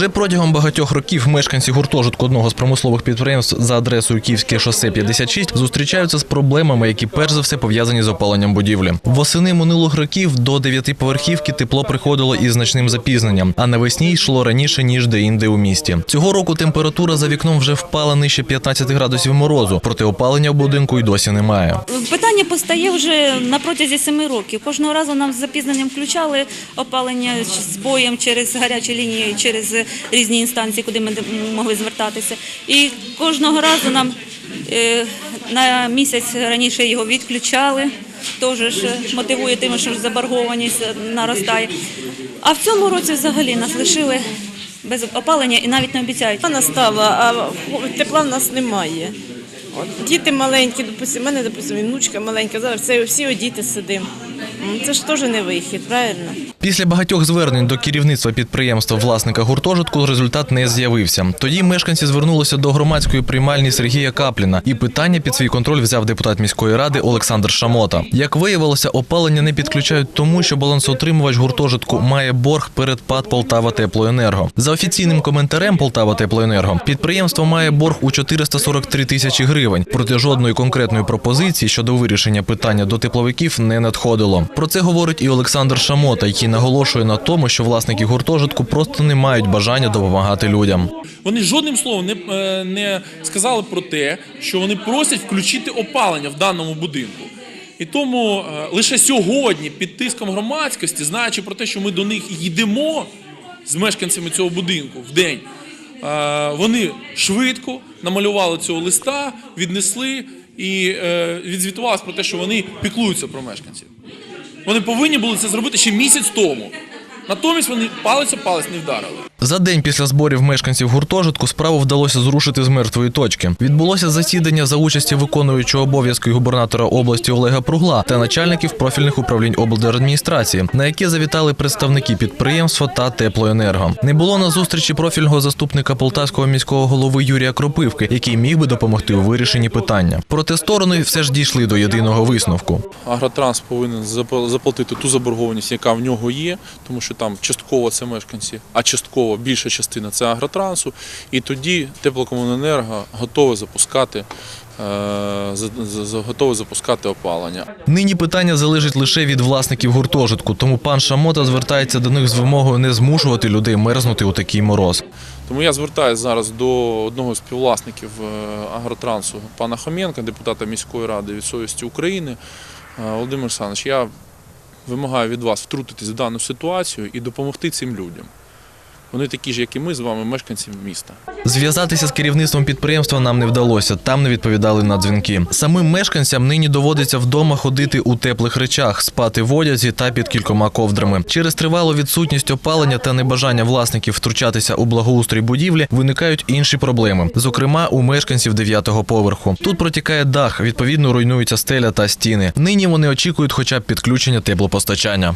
Вже протягом багатьох років мешканці гуртожитку одного з промислових підприємств за адресою Київське шосе 56 зустрічаються з проблемами, які перш за все пов'язані з опаленням будівлі. Восени минулих років до дев'ятиповерхівки тепло приходило із значним запізненням, а навесні йшло раніше ніж де-інде у місті. Цього року температура за вікном вже впала нижче 15 градусів морозу, проте опалення в будинку й досі немає. Питання постає вже на протязі семи років. Кожного разу нам з запізненням включали опалення з боєм через гарячі лінії, через різні інстанції, куди ми могли звертатися. І кожного разу нам е, на місяць раніше його відключали. Теж мотивує тим, що заборгованість наростає. А в цьому році взагалі нас лишили без опалення і навіть не обіцяють. Вона стала, а тепла в нас немає. Діти маленькі, допустимо, мене, допустимо, внучка маленька, зараз всі діти сидимо. М, Це ж теж не вихід, правильно? Після багатьох звернень до керівництва підприємства власника гуртожитку результат не з'явився. Тоді мешканці звернулися до громадської приймальні Сергія Капліна, і питання під свій контроль взяв депутат міської ради Олександр Шамота. Як виявилося, опалення не підключають тому, що балансоутримувач гуртожитку має борг перед ПАД Полтава Теплоенерго. За офіційним коментарем Полтава Теплоенерго підприємство має борг у 443 тисячі гривень. Проте жодної конкретної пропозиції щодо вирішення питання до тепловиків не надходило. Про це говорить і Олександр Шамота, який наголошує на тому, що власники гуртожитку просто не мають бажання допомагати людям. Вони жодним словом не, е, не сказали про те, що вони просять включити опалення в даному будинку. І тому е, лише сьогодні, під тиском громадськості, знаючи про те, що ми до них йдемо з мешканцями цього будинку в день, е, вони швидко намалювали цього листа, віднесли і відзвітувалися про те, що вони піклуються про мешканців. Вони повинні були це зробити ще місяць тому. Натомість вони палець о палець не вдарили. За день після зборів мешканців гуртожитку справу вдалося зрушити з мертвої точки. Відбулося засідання за участі виконуючого обов'язки губернатора області Олега Пругла та начальників профільних управлінь облдержадміністрації, на яке завітали представники підприємства та теплоенерго. Не було на зустрічі профільного заступника полтавського міського голови Юрія Кропивки, який міг би допомогти у вирішенні питання. Проте сторони все ж дійшли до єдиного висновку. Агротранс повинен запл- заплатити ту заборгованість, яка в нього є, тому що там частково це мешканці, а частково більша частина це агротрансу. І тоді теплокомуненерго готове запускати, е, готове запускати опалення. Нині питання залежить лише від власників гуртожитку, тому пан Шамота звертається до них з вимогою не змушувати людей мерзнути у такий мороз. Тому я звертаюся зараз до одного з співвласників е, агротрансу, пана Хоменка, депутата міської ради від совісті України. Е, Володимир Олександрович, я вимагаю від вас втрутитись в дану ситуацію і допомогти цим людям. Вони такі ж, як і ми з вами, мешканці міста. Зв'язатися з керівництвом підприємства нам не вдалося. Там не відповідали на дзвінки. Самим мешканцям нині доводиться вдома ходити у теплих речах, спати в одязі та під кількома ковдрами. Через тривалу відсутність опалення та небажання власників втручатися у благоустрій будівлі виникають інші проблеми, зокрема у мешканців дев'ятого поверху. Тут протікає дах, відповідно руйнуються стеля та стіни. Нині вони очікують, хоча б підключення теплопостачання.